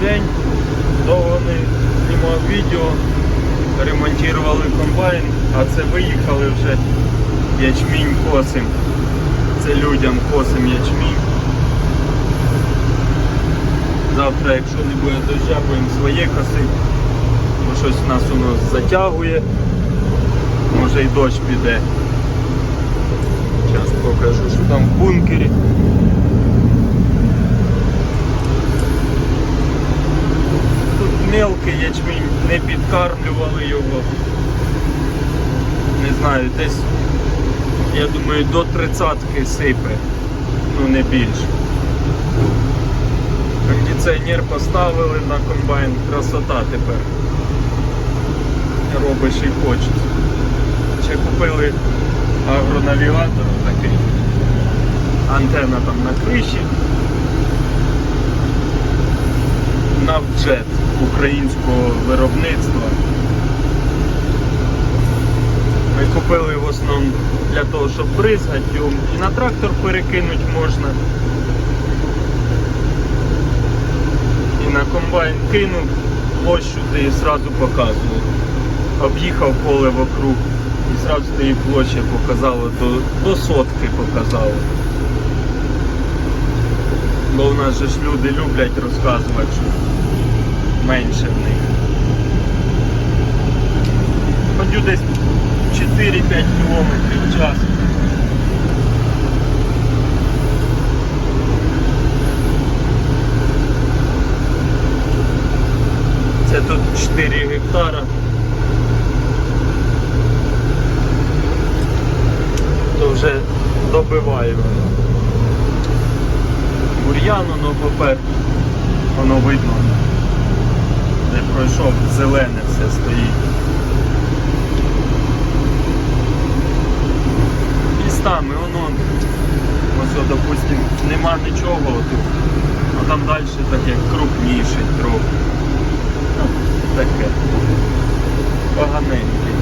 день. Довго не знімав відео. Ремонтували комбайн, а це виїхали вже ячмінь косим. Це людям косим ячмінь. Завтра, якщо не буде дождя, будемо своє косити. Бо щось нас воно затягує. Може і дощ піде. Зараз покажу, що там в бункері. Тут ячмінь, не підкармлювали його. Не знаю, десь, я думаю, до тридцятки сипе, ну не більше. Кондиціонер поставили на комбайн, красота тепер. Робиш і хочеш. Ще купили агронавігатор такий. Антенна там на криші. Навджет українського виробництва. Ми купили в основному для того, щоб бризгати його. І на трактор перекинути можна. І на комбайн кинув площу, де і одразу показував. Об'їхав поле вокруг і одразу тобі площа показало, до, до сотки показало. Бо в нас же ж люди люблять розказувати, менше в них. Ходю десь 4-5 кілометрів в час. Це тут 4 гектара. То вже добиваю воно. Бур'ян воно попер, воно видно. Де пройшов, зелене все стоїть. Містами воно, ось, от, допустим, нема нічого тут, а там далі таке крупніше трохи. Ну, таке. Поганеньке.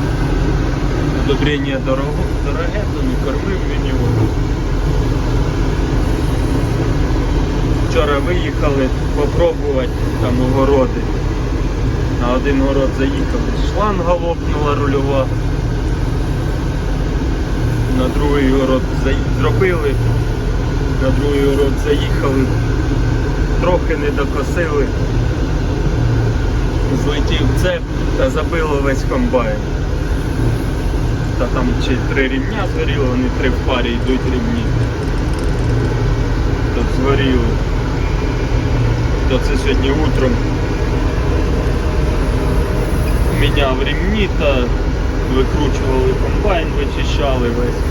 Удобрення дорого, дороге, то не кормив він його. Вчора виїхали попробувати там огороди. На один город заїхали, шланга лопнула рульова. На другий город зробили, на другий город заїхали, трохи не докосили, злетів цеп та забило весь комбайн. Та там чи три рівня згоріло, вони три в парі йдуть рівні. Тут згоріли. То це сьогодні утром міняв рівні та викручували комбайн, вичищали весь.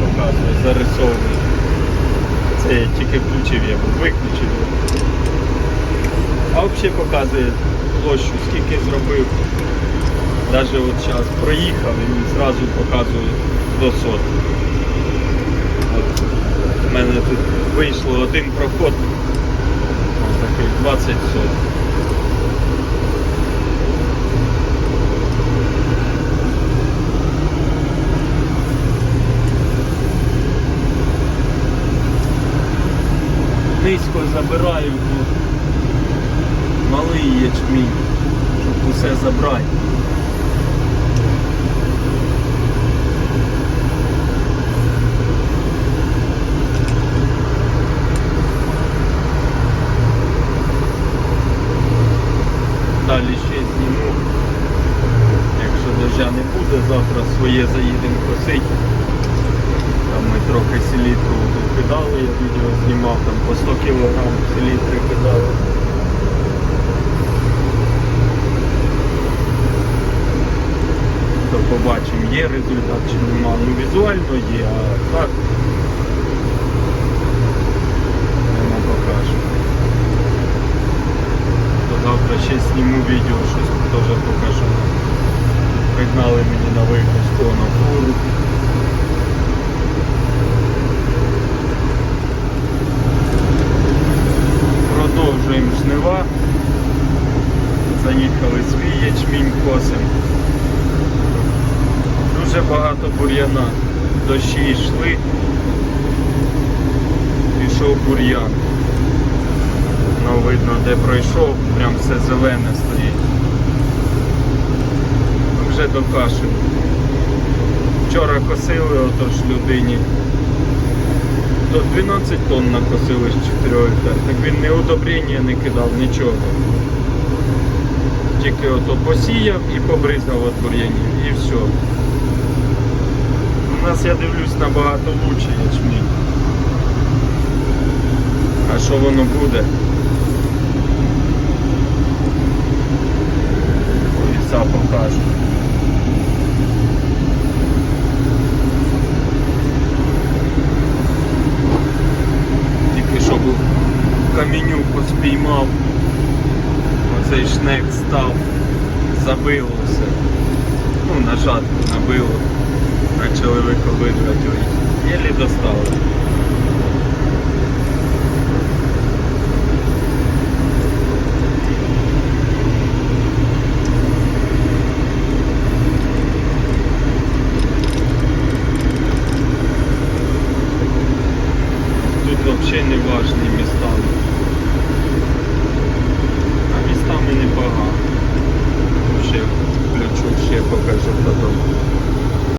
Показує, зарисований. Це я тільки включив, я був виключив. А взагалі показує площу, скільки зробив. Навіть от зараз проїхав і він одразу показує до сотки. От у мене тут вийшло один проход. Такий 20 сот. Низько забираю, бо малий ячмінь, щоб усе забрати. Далі ще зніму. Якщо дождя не буде, завтра своє заїдемо косить. Там ми трохи селітру кидали, я відео знімав, там по 100 кг селітри кидали. То побачимо, є результат чи нема. Ну візуально є, а так покажу. Завтра ще зніму відео, щось теж покажу. Пригнали мені на випуску на фуру. Продовжуємо жнива. Заїхали свій ячмінь косим. Дуже багато бур'яна. Дощі йшли. Пішов бур'ян. Ну, видно, де пройшов, прям все зелене стоїть. Вже докашив. Вчора косили отож людині. То 12 тонн накосили з 4 гектар. Так він не удобрення не кидав, нічого. Тільки ото посіяв і побризгав від бур'янів і все. У нас, я дивлюсь, набагато лучше ячмінь. А що воно буде? Ліса покаже. знов оцей шнек став, забило. Ну, на жатку набило. Почали виковидувати. Єлі достали. Тут взагалі не важні міста. ще включу, ще покажу потім.